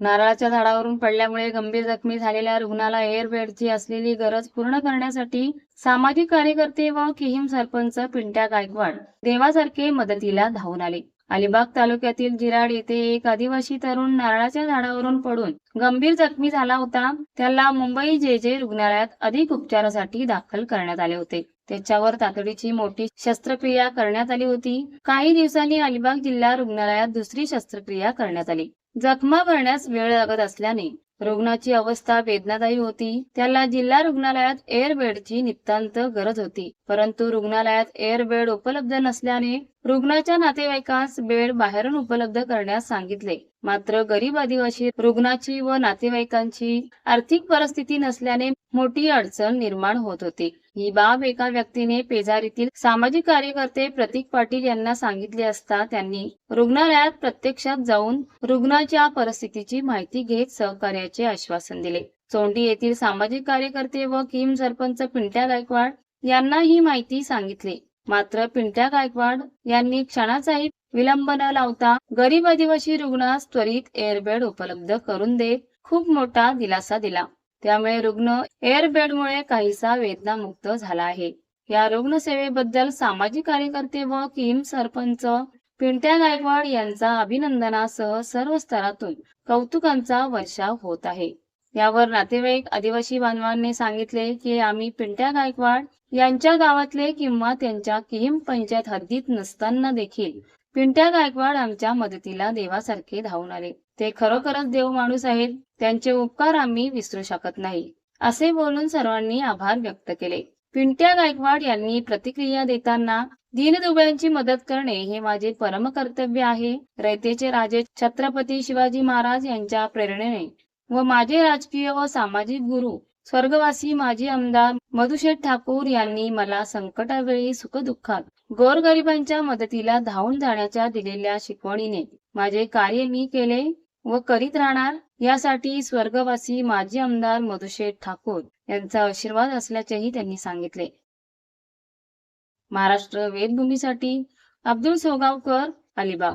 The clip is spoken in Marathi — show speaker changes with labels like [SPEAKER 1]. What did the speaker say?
[SPEAKER 1] नारळाच्या झाडावरून पडल्यामुळे गंभीर जखमी झालेल्या रुग्णाला एअरबेडची असलेली गरज पूर्ण करण्यासाठी सामाजिक कार्यकर्ते व किहिम सरपंच पिंट्या गायकवाड देवासारखे मदतीला धावून आले. अलिबाग तालुक्यातील जिराड येथे एक आदिवासी तरुण नारळाच्या झाडावरून पडून गंभीर जखमी झाला होता. त्याला मुंबई जे जे रुग्णालयात अधिक उपचारासाठी दाखल करण्यात आले होते. त्याच्यावर तातडीची मोठी शस्त्रक्रिया करण्यात आली होती. काही दिवसांनी अलिबाग जिल्हा रुग्णालयात दुसरी शस्त्रक्रिया करण्यात आली. जखमा भरण्यास वेळ लागत असल्याने रुग्णाची अवस्था वेदनादायी होती. त्याला जिल्हा रुग्णालयात एअर बेडची नितांत गरज होती. परंतु रुग्णालयात एअर बेड उपलब्ध नसल्याने रुग्णाच्या नातेवाईकास बेड बाहेरून उपलब्ध करण्यास सांगितले. मात्र गरीब आदिवासी रुग्णाची व नातेवाईकांची आर्थिक परिस्थिती नसल्याने मोठी अडचण निर्माण होत होती. ही बाब एका व्यक्तीने पेजारीतील सामाजिक कार्यकर्ते प्रतीक पाटील यांना सांगितले असता त्यांनी रुग्णालयात प्रत्यक्षात जाऊन रुग्णाच्या परिस्थितीची माहिती घेत सहकार्याचे आश्वासन दिले. चोंडी येथील सामाजिक कार्यकर्ते व किम सरपंच पिंट्या गायकवाड यांना ही माहिती सांगितली. मात्र पिंट्या गायकवाड यांनी क्षणाचाही विलंब न लावता गरीब आदिवासी रुग्णास त्वरित एअरबेड उपलब्ध करून देत खूप मोठा दिलासा दिला. त्यामुळे रुग्ण एअरबेडमुळे काहीसा वेदनामुक्त झाला आहे. या रुग्णसेवेबद्दल सामाजिक कार्यकर्ते व किम सरपंच पिंट्या गायकवाड यांचा अभिनंदनासह सर्व स्तरातून कौतुकांचा वर्षाव होत आहे. यावर नातेवाईक आदिवासी बांधवांनी सांगितले की आम्ही पिंट्या गायकवाड यांच्या गावातले किंवा त्यांच्या किहीम पंचायत हद्दीत नसताना देखील पिंट्या गायकवाड आमच्या मदतीला देवासारखे धावून आले. ते खरोखरच देव माणूस आहेत. त्यांचे उपकार आम्ही विसरू शकत नाही. असे बोलून सर्वांनी आभार व्यक्त केले. पिंट्या गायकवाड यांनी प्रतिक्रिया देताना दीनदुबळ्यांची मदत करणे हे माझे परम कर्तव्य आहे. रयतेचे राजे छत्रपती शिवाजी महाराज यांच्या प्रेरणेने व माझे राजकीय व सामाजिक गुरु स्वर्गवासी माजी आमदार मधुशेठ ठाकूर यांनी मला संकटावेळी सुखदुःखात गोरगरिबांच्या मदतीला धावून जाण्याच्या दिलेल्या शिकवणीने माझे कार्य मी केले व करीत राहणार यासाठी स्वर्गवासी माजी आमदार मधुशेठ ठाकूर यांचा आशीर्वाद असल्याचेही त्यांनी सांगितले. महाराष्ट्र वेदभूमीसाठी अब्दुल सोगावकर अलिबाग.